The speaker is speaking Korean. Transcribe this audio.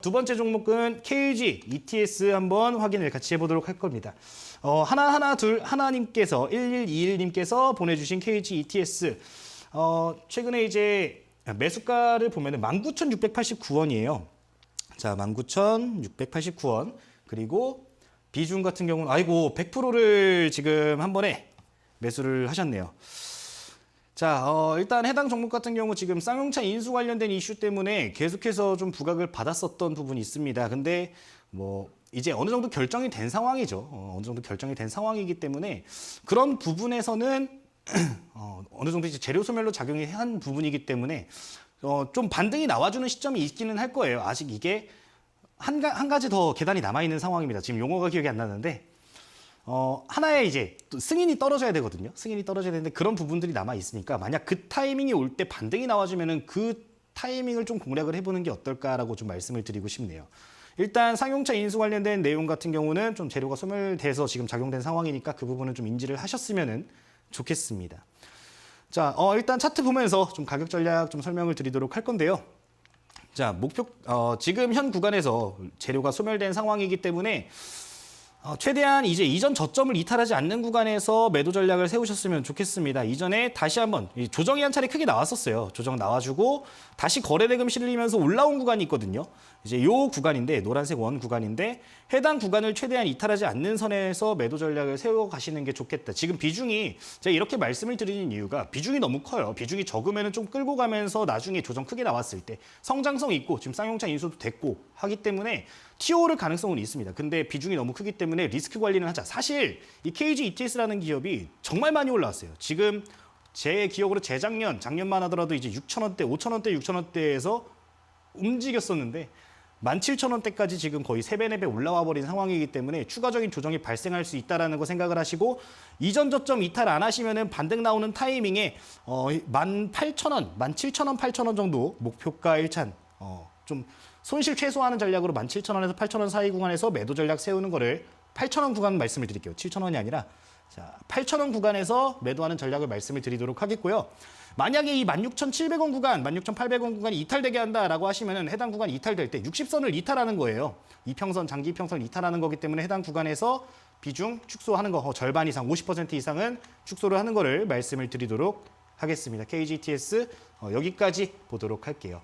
두 번째 종목은 KG ETS 한번 확인을 같이 해보도록 할 겁니다. 어, 하나 하나 둘 하나님께서 1121님께서 보내주신 KG ETS 어, 최근에 이제 매수가를 보면 은 19,689원이에요. 자, 19,689원. 그리고 비중 같은 경우는 아이고 100%를 지금 한 번에 매수를 하셨네요. 자, 어, 일단 해당 종목 같은 경우 지금 쌍용차 인수 관련된 이슈 때문에 계속해서 좀 부각을 받았었던 부분이 있습니다. 근데 뭐 이제 어느 정도 결정이 된 상황이죠. 어, 어느 정도 결정이 된 상황이기 때문에 그런 부분에서는 어, 어느 정도 이제 재료 소멸로 작용이 한 부분이기 때문에 어, 좀 반등이 나와주는 시점이 있기는 할 거예요. 아직 이게 한, 가, 한 가지 더 계단이 남아 있는 상황입니다. 지금 용어가 기억이 안 나는데 어, 하나의 이제 또 승인이 떨어져야 되거든요. 승인이 떨어져야 되는데 그런 부분들이 남아 있으니까 만약 그 타이밍이 올 때 반등이 나와주면은 그 타이밍을 좀 공략을 해보는 게 어떨까라고 좀 말씀을 드리고 싶네요. 일단 상용차 인수 관련된 내용 같은 경우는 좀 재료가 소멸돼서 지금 작용된 상황이니까 그 부분은 좀 인지를 하셨으면은 좋겠습니다. 자, 어, 일단 차트 보면서 좀 가격 전략 좀 설명을 드리도록 할 건데요. 자, 목표, 어, 지금 현 구간에서 재료가 소멸된 상황이기 때문에 어, 최대한 이제 이전 저점을 이탈하지 않는 구간에서 매도 전략을 세우셨으면 좋겠습니다. 이전에 다시 한번 이 조정이 한 차례 크게 나왔었어요. 조정 나와주고 다시 거래대금 실리면서 올라온 구간이 있거든요. 이제 요 구간인데 노란색 원 구간인데 해당 구간을 최대한 이탈하지 않는 선에서 매도 전략을 세워 가시는 게 좋겠다. 지금 비중이 제가 이렇게 말씀을 드리는 이유가 비중이 너무 커요. 비중이 적으면은 좀 끌고 가면서 나중에 조정 크게 나왔을 때 성장성 있고 지금 쌍용차 인수도 됐고 하기 때문에 TO를 가능성은 있습니다. 근데 비중이 너무 크기 때문에 리스크 관리는 하자. 사실 이 KG ETS라는 기업이 정말 많이 올라왔어요. 지금 제 기억으로 재작년, 작년만 하더라도 이제 6,000원대, 5,000원대, 6,000원대에서 움직였었는데 17,000원대까지 지금 거의 3배, 4배 올라와 버린 상황이기 때문에 추가적인 조정이 발생할 수 있다라는 거 생각을 하시고 이전 저점 이탈 안 하시면은 반등 나오는 타이밍에 어, 18,000원, 17,000원, 8,000원 정도 목표가 1찬 어, 좀 손실 최소화하는 전략으로 17,000원에서 8,000원 사이 구간에서 매도 전략 세우는 거를 8,000원 구간 말씀을 드릴게요. 7,000원이 아니라 자, 8,000원 구간에서 매도하는 전략을 말씀을 드리도록 하겠고요. 만약에 이 16,700원 구간, 16,800원 구간이 이탈되게 한다라고 하시면은 해당 구간이 이탈될 때 60선을 이탈하는 거예요. 이평선, 장기 이평선을 이탈하는 거기 때문에 해당 구간에서 비중 축소하는 거 어, 절반 이상, 50% 이상은 축소를 하는 거를 말씀을 드리도록 하겠습니다. KGTS 어, 여기까지 보도록 할게요.